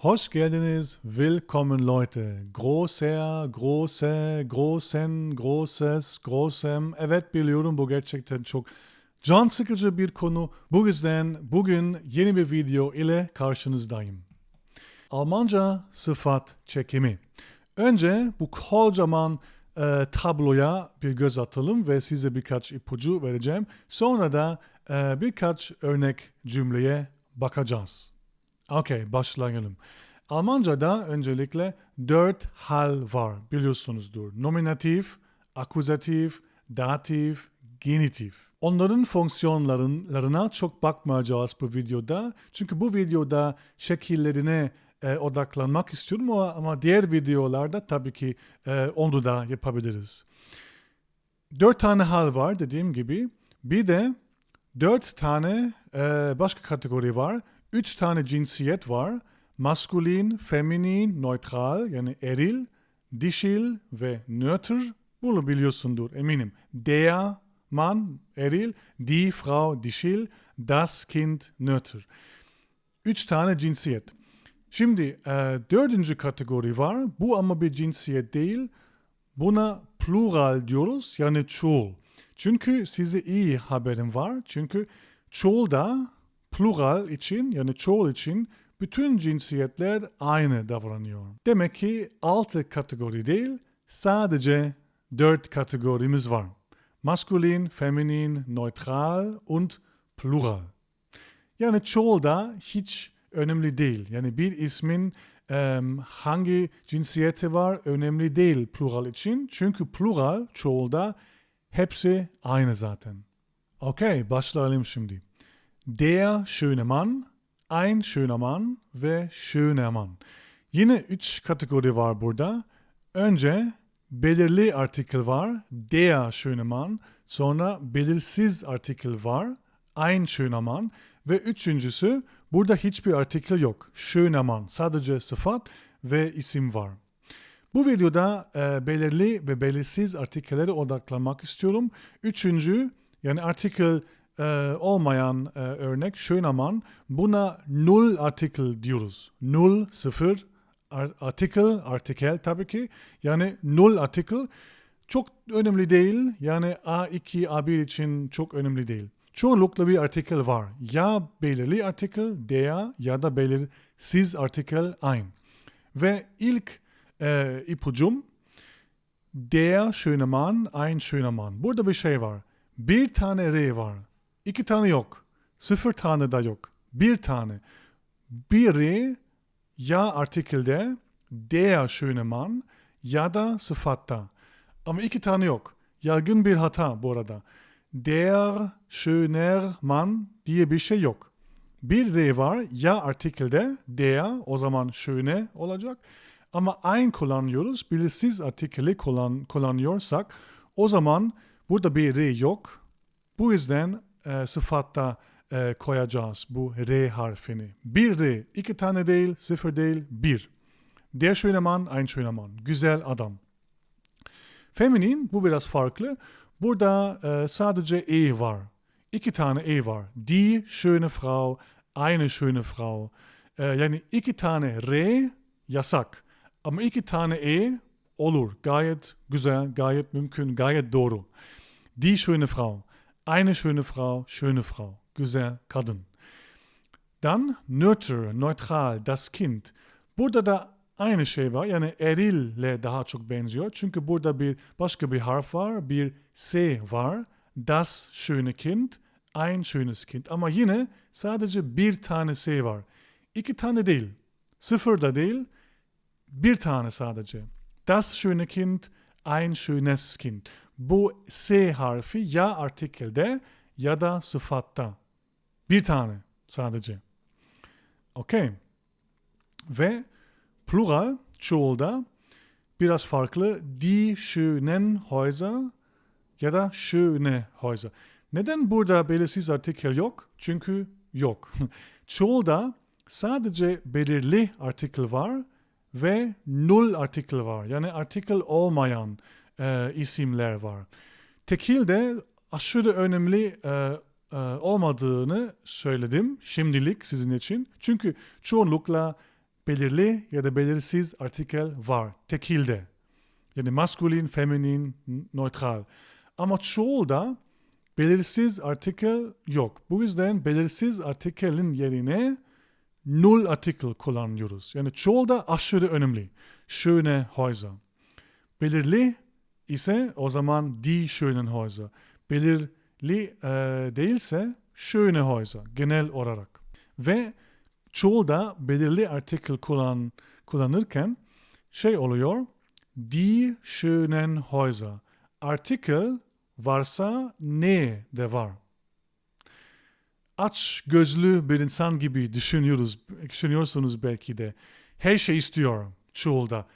Hoş geldiniz, willkommen Leute. Großer, große, großen, großes, großem. Evet biliyorum bu gerçekten çok can sıkıcı bir konu. Bu yüzden bugün yeni bir video ile karşınızdayım. Almanca sıfat çekimi. Önce bu kocaman e, tabloya bir göz atalım ve size birkaç ipucu vereceğim. Sonra da e, birkaç örnek cümleye bakacağız. Okey, başlayalım. Almanca'da öncelikle dört hal var biliyorsunuzdur. Nominatif, akuzatif, datif, genitif. Onların fonksiyonlarına çok bakmayacağız bu videoda. Çünkü bu videoda şekillerine e, odaklanmak istiyorum ama, ama diğer videolarda tabii ki e, onu da yapabiliriz. Dört tane hal var dediğim gibi. Bir de dört tane e, başka kategori var. Üç tane cinsiyet var. Maskulin, feminin, neutral yani eril, dişil ve nötr. Bunu biliyorsundur eminim. Der Mann, eril, die Frau, dişil, das Kind, nötr. Üç tane cinsiyet. Şimdi e, dördüncü kategori var. Bu ama bir cinsiyet değil. Buna plural diyoruz yani çoğul. Çünkü size iyi haberim var. Çünkü çoğulda plural için yani çoğul için bütün cinsiyetler aynı davranıyor. Demek ki altı kategori değil sadece dört kategorimiz var. Maskulin, feminin, neutral und plural. Yani çoğulda hiç önemli değil. Yani bir ismin em, hangi cinsiyeti var önemli değil plural için. Çünkü plural çoğulda hepsi aynı zaten. Okey başlayalım şimdi. Der schöne Mann, ein schöner Mann ve schöner Mann. Yine üç kategori var burada. Önce belirli artikel var. Der schöne Mann. Sonra belirsiz artikel var. Ein schöner Mann. Ve üçüncüsü burada hiçbir artikel yok. Schöner Mann. Sadece sıfat ve isim var. Bu videoda e, belirli ve belirsiz artikellere odaklanmak istiyorum. Üçüncü yani artikel e, olmayan e, örnek schöner Mann. Buna null artikel diyoruz. Null, sıfır, ar- artikel, artikel tabii ki. Yani null artikel çok önemli değil. Yani A2, A1 için çok önemli değil. Çoğunlukla bir artikel var. Ya belirli artikel, der ya da belirsiz artikel ein. Ve ilk e, ipucum der schöne ein schöner Mann. Burada bir şey var. Bir tane R var. İki tane yok. Sıfır tane da yok. Bir tane. Biri ya artikelde der schöne Mann ya da sıfatta. Ama iki tane yok. Yaygın bir hata bu arada. Der schöner Mann diye bir şey yok. Bir R var ya artikelde der o zaman schöne olacak. Ama ein kullanıyoruz. Belirsiz artikeli kullan, kullanıyorsak o zaman burada bir R yok. Bu yüzden e, sıfatta e, koyacağız bu R harfini. Bir R, iki tane değil, sıfır değil, bir. Der schöne Mann, ein schöner Mann. Güzel adam. Feminin bu biraz farklı. Burada e, sadece E var. İki tane E var. Die schöne Frau, eine schöne Frau. E, yani iki tane R yasak. Ama iki tane E olur. Gayet güzel, gayet mümkün, gayet doğru. Die schöne Frau. Eine schöne Frau, schöne Frau. Güzel kadın. Dann nötr, neutral, das Kind. Burada da aynı şey var. Yani erille daha çok benziyor. Çünkü burada bir başka bir harf var. Bir S var. Das schöne Kind, ein schönes Kind. Ama yine sadece bir tane S var. İki tane değil. Sıfır da değil. Bir tane sadece. Das schöne Kind, ein schönes Kind. Bu S harfi ya artikelde ya da sıfatta. Bir tane sadece. Okey. Ve plural çoğulda biraz farklı. Die schönen Häuser ya da schöne Häuser. Neden burada belirsiz artikel yok? Çünkü yok. Çoğulda sadece belirli artikel var ve null artikel var. Yani artikel olmayan e, isimler var. Tekilde aşırı önemli e, e, olmadığını söyledim şimdilik sizin için. Çünkü çoğunlukla belirli ya da belirsiz artikel var. Tekilde. Yani maskulin, feminin, neutral. Ama çoğulda belirsiz artikel yok. Bu yüzden belirsiz artikelin yerine null artikel kullanıyoruz. Yani çoğulda aşırı önemli. Schöne Häuser. Belirli ise o zaman die schönen Häuser. Belirli e, değilse schöne Häuser genel olarak. Ve çoğulda belirli artikel kullan, kullanırken şey oluyor. Die schönen Häuser. Artikel varsa ne de var. Aç gözlü bir insan gibi düşünüyoruz, düşünüyorsunuz belki de. Her şey istiyor çoğulda.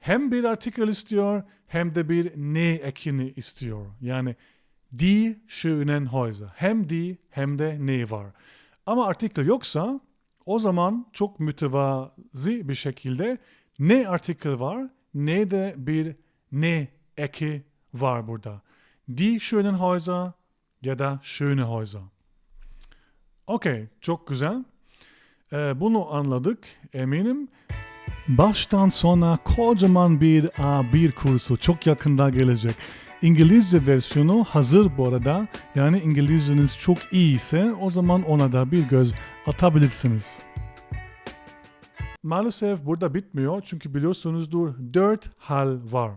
Hem bir artikel istiyor hem de bir ne ekini istiyor. Yani die schönen Häuser. Hem die hem de ne var. Ama artikel yoksa o zaman çok mütevazi bir şekilde ne artikel var ne de bir ne eki var burada. Die schönen Häuser ya da schöne Häuser. Okey, çok güzel. Ee, bunu anladık eminim. Baştan sona kocaman bir A1 kursu çok yakında gelecek. İngilizce versiyonu hazır bu arada. Yani İngilizceniz çok iyi ise o zaman ona da bir göz atabilirsiniz. Maalesef burada bitmiyor çünkü biliyorsunuzdur dört hal var.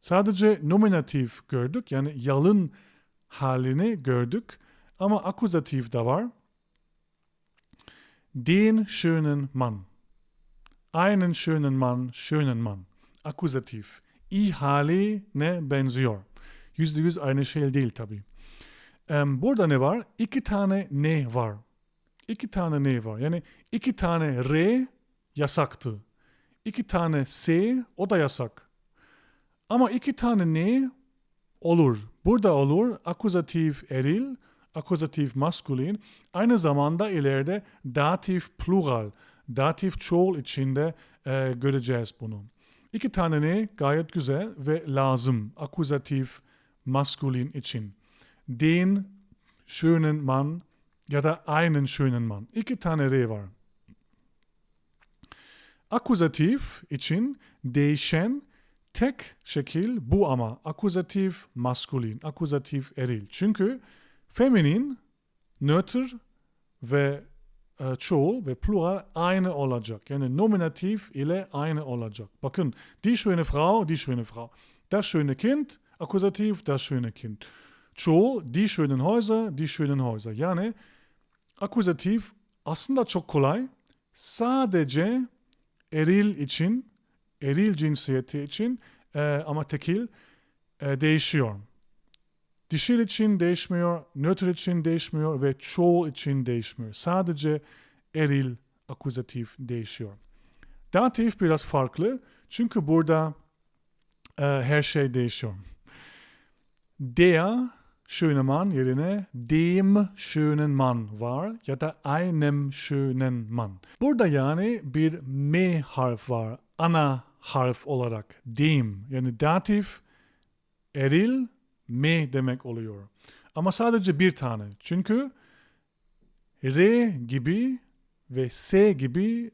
Sadece nominatif gördük yani yalın halini gördük ama akuzatif de var. Den schönen Mann. Einen schönen Mann, schönen Mann. Akuzatif. İ haline benziyor. Yüzde yüz aynı şey değil tabi. burada ne var? İki tane ne var. İki tane ne var. Yani iki tane re yasaktı. İki tane s o da yasak. Ama iki tane ne olur. Burada olur akuzatif eril, akuzatif maskulin. Aynı zamanda ileride datif plural, datif çoğul içinde e, göreceğiz bunu. İki tane ne gayet güzel ve lazım akuzatif maskulin için. Den schönen Mann ya da einen schönen Mann. İki tane re var. Akuzatif için değişen tek şekil bu ama akuzatif maskulin, akuzatif eril. Çünkü feminin, nötr ve çoğul ve plural aynı olacak. Yani nominatif ile aynı olacak. Bakın, die schöne Frau, die schöne Frau. Das schöne Kind, akuzatif, das schöne Kind. Çoğul, die schönen Häuser, die schönen Häuser. Yani akuzatif aslında çok kolay. Sadece eril için, eril cinsiyeti için e, ama tekil e, değişiyor. Dişil için değişmiyor, nötr için değişmiyor ve çoğul için değişmiyor. Sadece eril akuzatif değişiyor. Datif biraz farklı çünkü burada e, her şey değişiyor. Der schöne Mann yerine dem schönen Mann var ya da einem schönen Mann. Burada yani bir M harf var ana harf olarak dem yani datif eril M demek oluyor. Ama sadece bir tane. Çünkü R gibi ve S gibi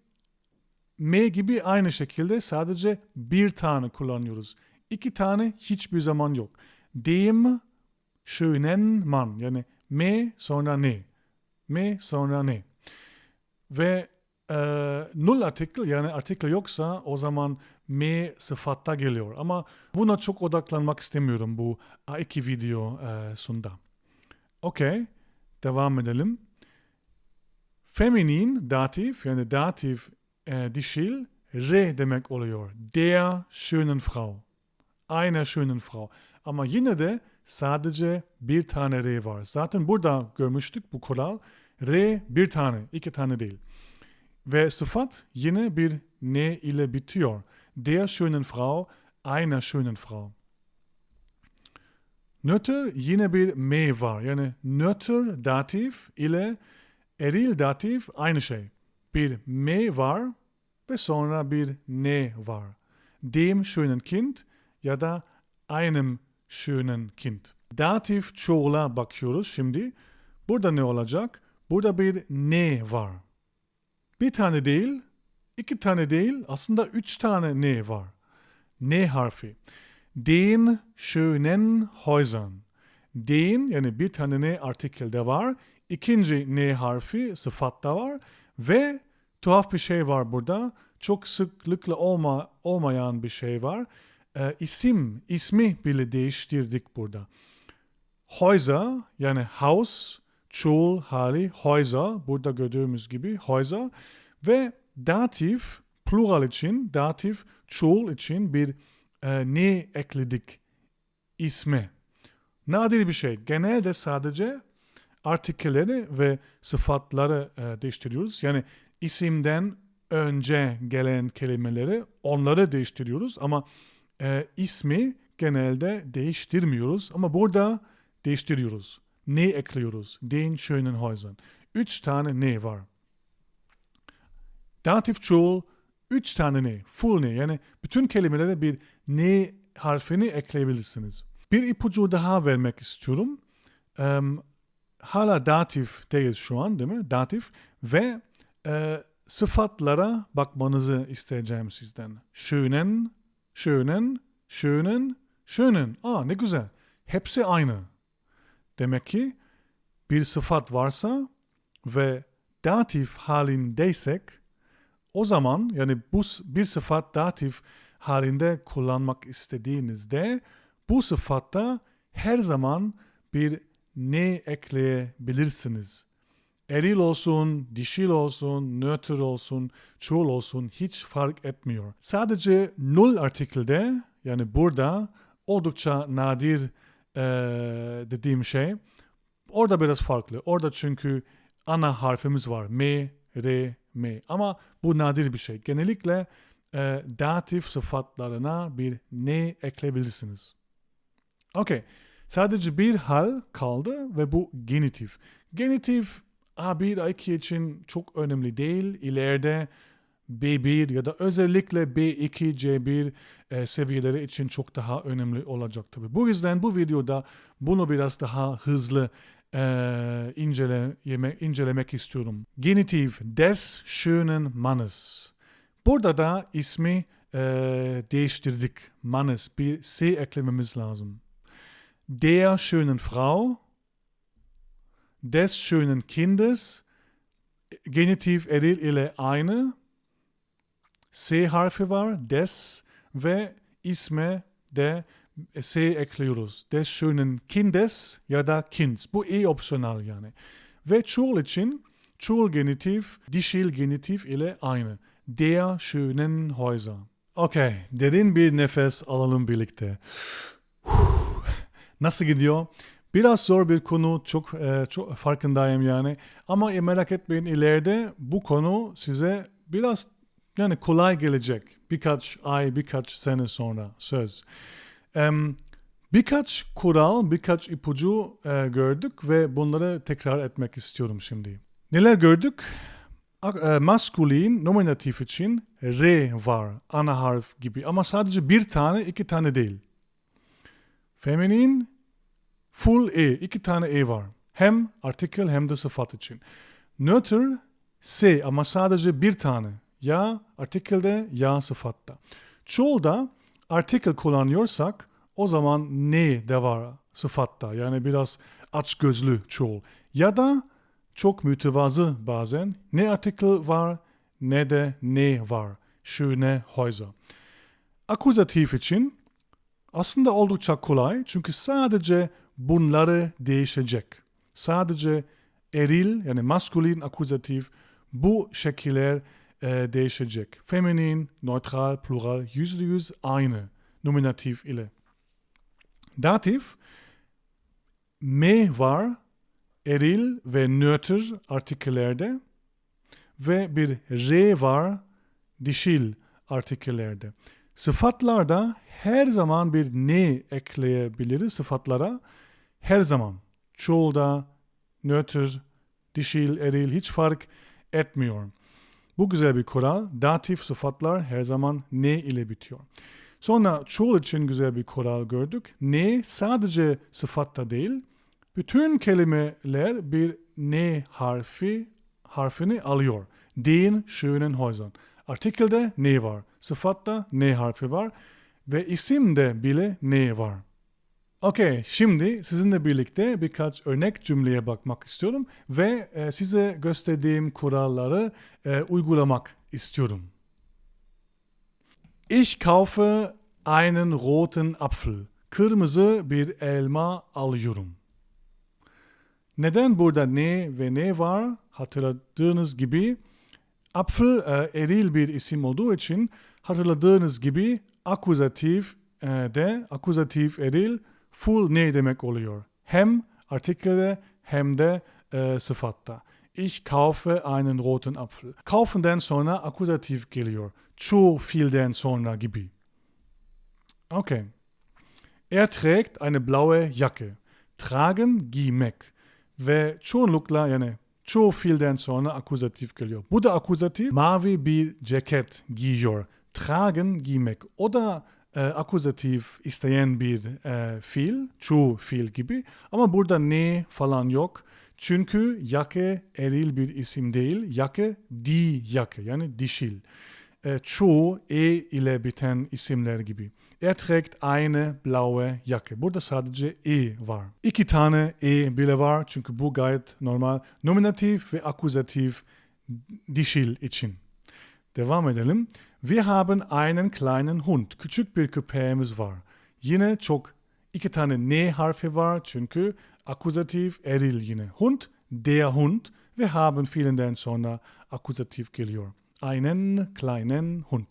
M gibi aynı şekilde sadece bir tane kullanıyoruz. İki tane hiçbir zaman yok. Dem schönen Mann yani M sonra ne? M sonra ne? Ve e, null artikel yani artikel yoksa o zaman M sıfatta geliyor. Ama buna çok odaklanmak istemiyorum bu A2 videosunda. Okey. Devam edelim. Feminin datif yani datif e, dişil re demek oluyor. Der schönen Frau. Einer schönen Frau. Ama yine de sadece bir tane re var. Zaten burada görmüştük bu kural. Re bir tane, iki tane değil. Ve sıfat yine bir ne ile bitiyor. Der schönen Frau, einer schönen Frau. Nötr yine bir me var. Yani nötr datif ile eril datif aynı şey. Bir me var ve sonra bir ne var. Dem schönen Kind ya da einem schönen Kind. Datif çoğula bakıyoruz şimdi. Burada ne olacak? Burada bir ne var. Bir tane değil, iki tane değil aslında üç tane ne var. Ne harfi. Den schönen Häusern. Den yani bir tane ne artikelde var. İkinci ne harfi sıfatta var. Ve tuhaf bir şey var burada. Çok sıklıkla olma, olmayan bir şey var. Ee, isim, ismi bile değiştirdik burada. Häuser yani house, çoğul hali Häuser. Burada gördüğümüz gibi Häuser. Ve datif plural için, datif çoğul için bir e, ne ekledik isme. Nadir bir şey. Genelde sadece artikelleri ve sıfatları e, değiştiriyoruz. Yani isimden önce gelen kelimeleri onları değiştiriyoruz ama e, ismi genelde değiştirmiyoruz ama burada değiştiriyoruz. Ne ekliyoruz? Den schönen Häusern. Üç tane ne var. Datif çoğul üç tane ne. Full ne. Yani bütün kelimelere bir ne harfini ekleyebilirsiniz. Bir ipucu daha vermek istiyorum. Eee hala datifteyiz şu an değil mi? Datif ve e, sıfatlara bakmanızı isteyeceğim sizden. Schönen, schönen, schönen, schönen. Aa ne güzel. Hepsi aynı. Demek ki bir sıfat varsa ve datif halindeysek o zaman yani bu bir sıfat datif halinde kullanmak istediğinizde bu sıfatta her zaman bir ne ekleyebilirsiniz. Eril olsun, dişil olsun, nötr olsun, çoğul olsun hiç fark etmiyor. Sadece null artikelde yani burada oldukça nadir eee, dediğim şey orada biraz farklı. Orada çünkü ana harfimiz var. M, R, M. Ama bu nadir bir şey. Genellikle eee datif sıfatlarına bir ne ekleyebilirsiniz. Okey. Sadece bir hal kaldı ve bu genitif. Genitif A1, A2 için çok önemli değil. İleride B1 ya da özellikle B2, C1 e, seviyeleri için çok daha önemli olacak tabii. Bu yüzden bu videoda bunu biraz daha hızlı e, incele, yeme, incelemek istiyorum. Genitif des schönen Mannes. Burada da ismi e, değiştirdik. Mannes bir S eklememiz lazım. Der schönen Frau, des schönen Kindes, Genitiv eril ile aynı. S harfi var, des ve isme de S ekliyoruz. Des schönen Kindes ya da Kinds. Bu iyi opsiyonel yani. Ve çoğul için çoğul genitif, dişil genitif ile aynı. Der schönen Häuser. Okey, derin bir nefes alalım birlikte. Nasıl gidiyor? Biraz zor bir konu, çok, e, çok farkındayım yani. Ama e, merak etmeyin ileride bu konu size biraz yani kolay gelecek. Birkaç ay, birkaç sene sonra söz. Em, birkaç kural, birkaç ipucu e, gördük ve bunları tekrar etmek istiyorum şimdi. Neler gördük? E, Maskulin nominatif için R var, ana harf gibi ama sadece bir tane, iki tane değil. Feminin full E, iki tane E var. Hem artikel hem de sıfat için. Nötr S ama sadece bir tane. Ya artikelde ya sıfatta. Çoğulda artikel kullanıyorsak o zaman ne de var sıfatta. Yani biraz açgözlü çoğul. Ya da çok mütevazı bazen. Ne artikel var ne de ne var. Schöne Häuser. Akuzatif için aslında oldukça kolay çünkü sadece bunları değişecek. Sadece eril yani maskulin akuzatif bu şekiller e, değişecek. Feminin, neutral, plural yüzde yüz aynı nominatif ile. Datif me var eril ve nötr artikellerde ve bir re var dişil artikellerde. Sıfatlarda her zaman bir ne ekleyebiliriz sıfatlara. Her zaman. Çoğulda, nötr, dişil, eril hiç fark etmiyor. Bu güzel bir kural. Datif sıfatlar her zaman ne ile bitiyor. Sonra çoğul için güzel bir kural gördük. Ne sadece sıfatta değil, bütün kelimeler bir ne harfi harfini alıyor. Den schönen Häusern. Artikelde ne var? Sıfatta ne harfi var? Ve isimde bile ne var? Okey, şimdi sizinle birlikte birkaç örnek cümleye bakmak istiyorum ve e, size gösterdiğim kuralları e, uygulamak istiyorum. Ich kaufe einen roten Apfel. Kırmızı bir elma alıyorum. Neden burada ne ve ne var? Hatırladığınız gibi Apfel e, eril bir isim olduğu için hatırladığınız gibi akuzatif e, de akuzatif eril full ne demek oluyor? Hem artikelde hem de e, sıfatta. Ich kaufe einen roten Apfel. Kaufenden sonra akuzatif geliyor. Çok fiilden sonra gibi. Okay. Er trägt eine blaue Jacke. Tragen giymek. Ve çoğunlukla yani çoğu fiilden sonra akuzatif geliyor. Bu da akuzatif. Mavi bir ceket giyiyor. Tragen giymek. O da e, akuzatif isteyen bir e, fiil. Çoğu fiil gibi. Ama burada ne falan yok. Çünkü yake eril bir isim değil. Yake di yake yani dişil. E, çoğu e ile biten isimler gibi. Er trägt eine blaue Jacke. Burada sadece e var. İki tane e bile var çünkü bu gayet normal. Nominatif ve akuzatif dişil için. Devam edelim. Wir haben einen kleinen Hund. Küçük bir köpeğimiz var. Yine çok iki tane ne harfi var çünkü akuzatif eril yine. Hund, der Hund ve haben fiilinden sonra akuzatif geliyor. Einen kleinen Hund.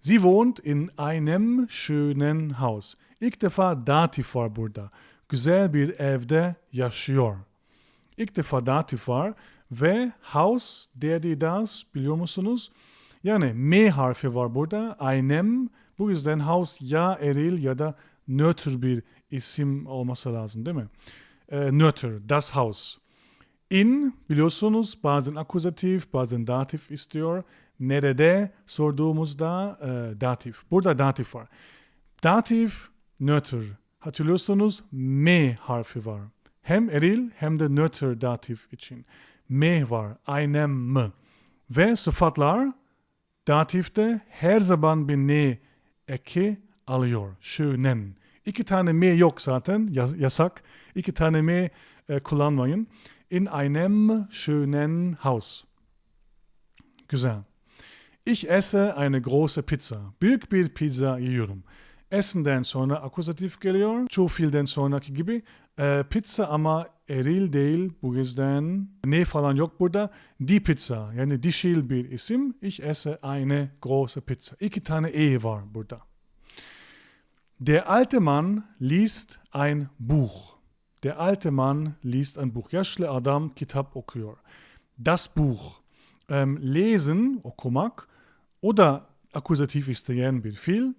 Sie wohnt in einem schönen Haus. İlk defa datif var burada. Güzel bir evde yaşıyor. İlk defa datif var ve house der das biliyor musunuz? Yani M harfi var burada. Einem. Bu yüzden house ya eril ya da nötr bir isim olması lazım değil mi? E, nötr, das house. In biliyorsunuz bazen akuzatif bazen datif istiyor. Nerede sorduğumuzda e, datif. Burada datif var. Datif nötr. Hatırlıyorsunuz M harfi var. Hem eril hem de nötr datif için. M var. Einem. Ve sıfatlar datifte her zaman bir ne eki alıyor. Schönen. İki tane M yok zaten yasak. İki tane M e, kullanmayın. In einem schönen Haus. Güzel. Ich esse eine große Pizza. Büyük bir pizza yiyorum. Essenden sonra akuzatif geliyor. Çoğu fiilden sonraki gibi. E, pizza ama eril değil. Bu yüzden ne falan yok burada. Die Pizza yani dişil bir isim. Ich esse eine große Pizza. İki tane E var burada. Der alte Mann liest ein Buch. Der alte Mann liest ein Buch. Yaşlı adam kitap okuyor. Das Buch. Ähm, lesen, okumak. O da akuzatif isteyen bir fiil.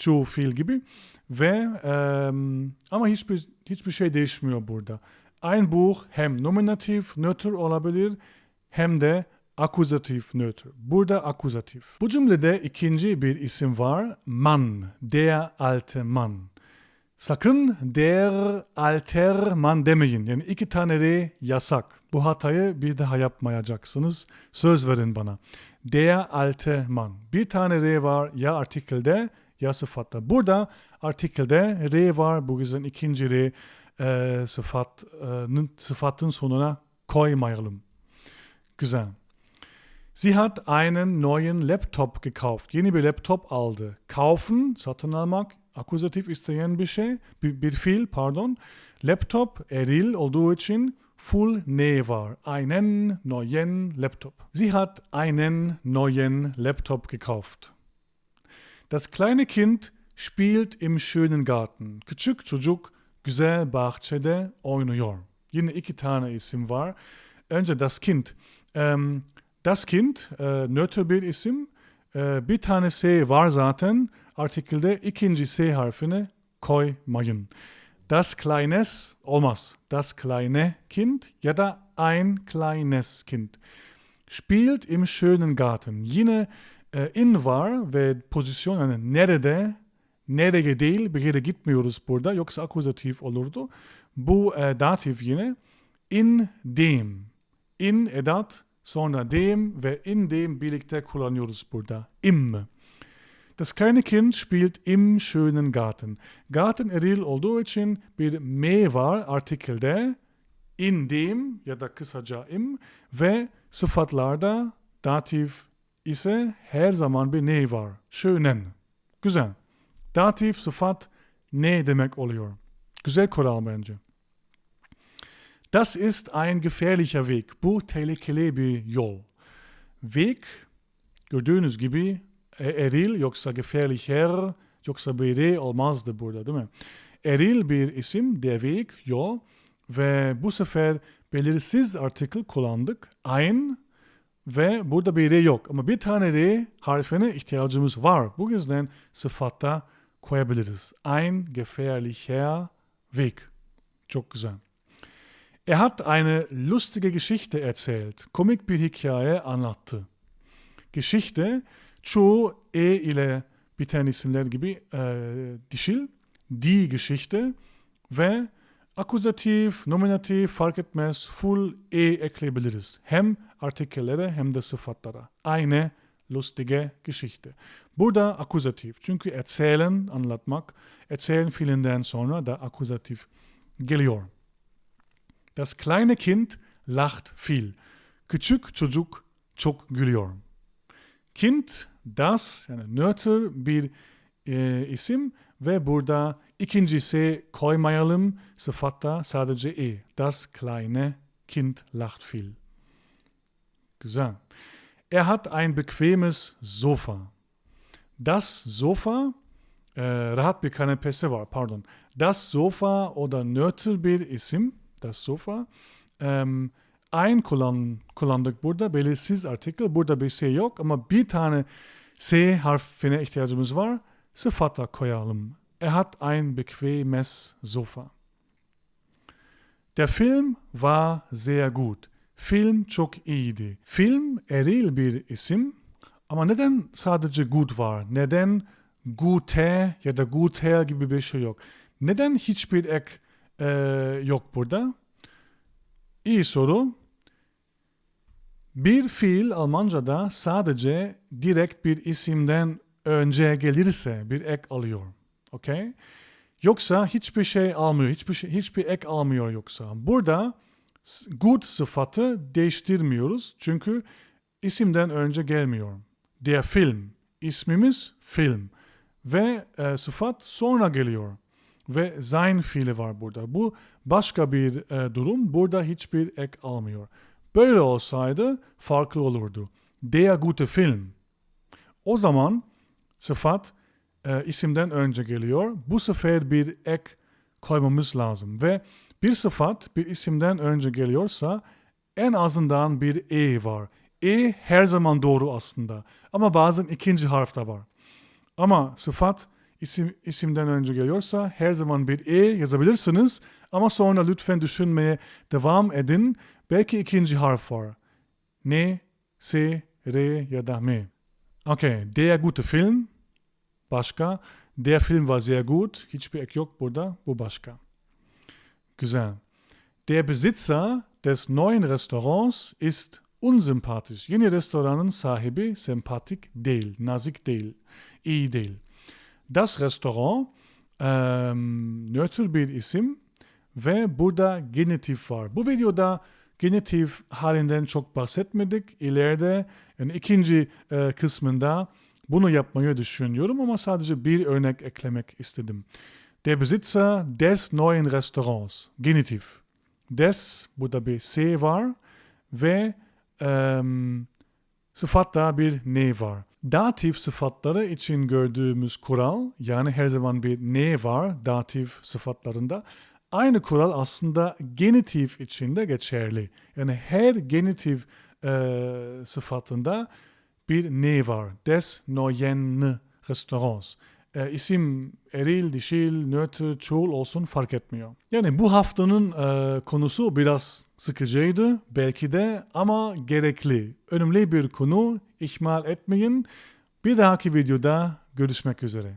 Çoğu fiil gibi. Ve ähm, ama hiçbir, hiçbir şey değişmiyor burada. Ein Buch hem nominatif, nötr olabilir hem de akuzatif nötr. Burada akuzatif. Bu cümlede ikinci bir isim var. Man, der alte Mann. Sakın der alter man demeyin. Yani iki tane re yasak. Bu hatayı bir daha yapmayacaksınız. Söz verin bana. Der alte man. Bir tane re var ya artikelde ya sıfatta. Burada artikelde re var. Bu yüzden ikinci re e, sıfatın, sıfatın sonuna koymayalım. Güzel. Sie hat einen neuen Laptop gekauft. Yeni bir laptop aldı. Kaufen, satın almak, akuzatif isteyen bir şey, bir, bir fiil pardon. Laptop eril olduğu için full ne var. Einen neuen Laptop. Sie hat einen neuen Laptop gekauft. Das kleine Kind spielt im schönen Garten. Küçük çocuk güzel bahçede oynuyor. Yine iki tane isim var. Önce das Kind. Um, das Kind, e, nötr bir isim. E, bir tane var zaten. Artikelde ikinci S harfini koymayın. Das kleines olmaz. Das kleine Kind ya da ein kleines Kind. Spielt im schönen Garten. Yine e, in var ve pozisyon yani nerede nereye değil bir yere gitmiyoruz burada yoksa akuzatif olurdu. Bu e, datif yine in dem. In edat sonra dem ve in dem birlikte kullanıyoruz burada. Im. Das kleine Kind spielt im schönen Garten. Garten eril olduğu için bir me var artikelde. In dem ya da kısaca im ve sıfatlarda datif ise her zaman bir ne var. Schönen. Güzel. Datif sıfat ne demek oluyor. Güzel kural bence. Das ist ein gefährlicher Weg. Bu tehlikeli bir yol. Weg gördüğünüz gibi e, eril yoksa gefährlicher yoksa bir olmazdı burada değil mi? Eril bir isim, der Weg, yol ve bu sefer belirsiz artikel kullandık. Ein ve burada bir R yok ama bir tane R harfine ihtiyacımız var. Bu yüzden sıfatta koyabiliriz. Ein gefährlicher Weg. Çok güzel. Er hat eine lustige Geschichte erzählt. Komik bir hikaye anlattı. Geschichte çoğu E ile biten isimler gibi e, dişil. Die Geschichte ve akuzatif, nominatif fark etmez full E ekleyebiliriz. Hem artikellere hem de sıfatlara. Eine lustige Geschichte. Burada akuzatif. Çünkü erzählen, anlatmak. Erzählen fiilinden sonra da akuzatif geliyor. Das kleine Kind lacht viel. Küçük çocuk çok gülüyor. Kind, das yani nötr bir e, isim ve burada ikincisi koymayalım sıfatta sadece e. Das kleine Kind lacht viel. Güzel. Er hat ein bequemes Sofa. Das Sofa e, rahat bir kanepesi var pardon. Das Sofa oder nötr bir isim das Sofa. Ähm, ein kullan, kullandık burada. Belirsiz artikel. Burada bir S yok ama bir tane S harfine ihtiyacımız var. Sıfata koyalım. Er hat ein bequemes Sofa. Der Film war sehr gut. Film çok iyiydi. Film eril bir isim ama neden sadece good var? Neden gute ya da guter gibi bir şey yok? Neden hiçbir ek e, yok burada? İyi soru. Bir fiil Almanca'da sadece direkt bir isimden önce gelirse bir ek alıyor. Okay? Yoksa hiçbir şey almıyor. Hiçbir şey, hiçbir ek almıyor yoksa. Burada good sıfatı değiştirmiyoruz. Çünkü isimden önce gelmiyor. Der Film. İsmimiz film. Ve e, sıfat sonra geliyor ve sein fiili var burada. Bu başka bir e, durum. Burada hiçbir ek almıyor. Böyle olsaydı farklı olurdu. Der gute Film. O zaman sıfat e, isimden önce geliyor. Bu sefer bir ek koymamız lazım ve bir sıfat bir isimden önce geliyorsa en azından bir e var. E her zaman doğru aslında ama bazen ikinci harfta var. Ama sıfat isim, isimden önce geliyorsa her zaman bir e yazabilirsiniz ama sonra lütfen düşünmeye devam edin. Belki ikinci harf var. Ne, se, re ya da me. Okay, der gute Film. Başka. Der Film war sehr gut. Hiçbir ek yok burada. Bu başka. Güzel. Der Besitzer des neuen Restaurants ist unsympathisch. Yeni restoranın sahibi sempatik değil, nazik değil, iyi değil. Das Restaurant ähm, nötr bir isim ve burada genitif var. Bu videoda genitif halinden çok bahsetmedik. İleride yani ikinci e, kısmında bunu yapmayı düşünüyorum ama sadece bir örnek eklemek istedim. Der Besitzer des neuen Restaurants. Genitif. Des, burada bir S var ve ähm, sıfatta bir ne var. Datif sıfatları için gördüğümüz kural yani her zaman bir ne var datif sıfatlarında aynı kural aslında genitif için de geçerli. Yani her genitif e, sıfatında bir ne var. Des neuen Restaurants e, isim eril, dişil, nötr, çoğul olsun fark etmiyor. Yani bu haftanın e, konusu biraz sıkıcıydı belki de ama gerekli. Önemli bir konu ihmal etmeyin. Bir dahaki videoda görüşmek üzere.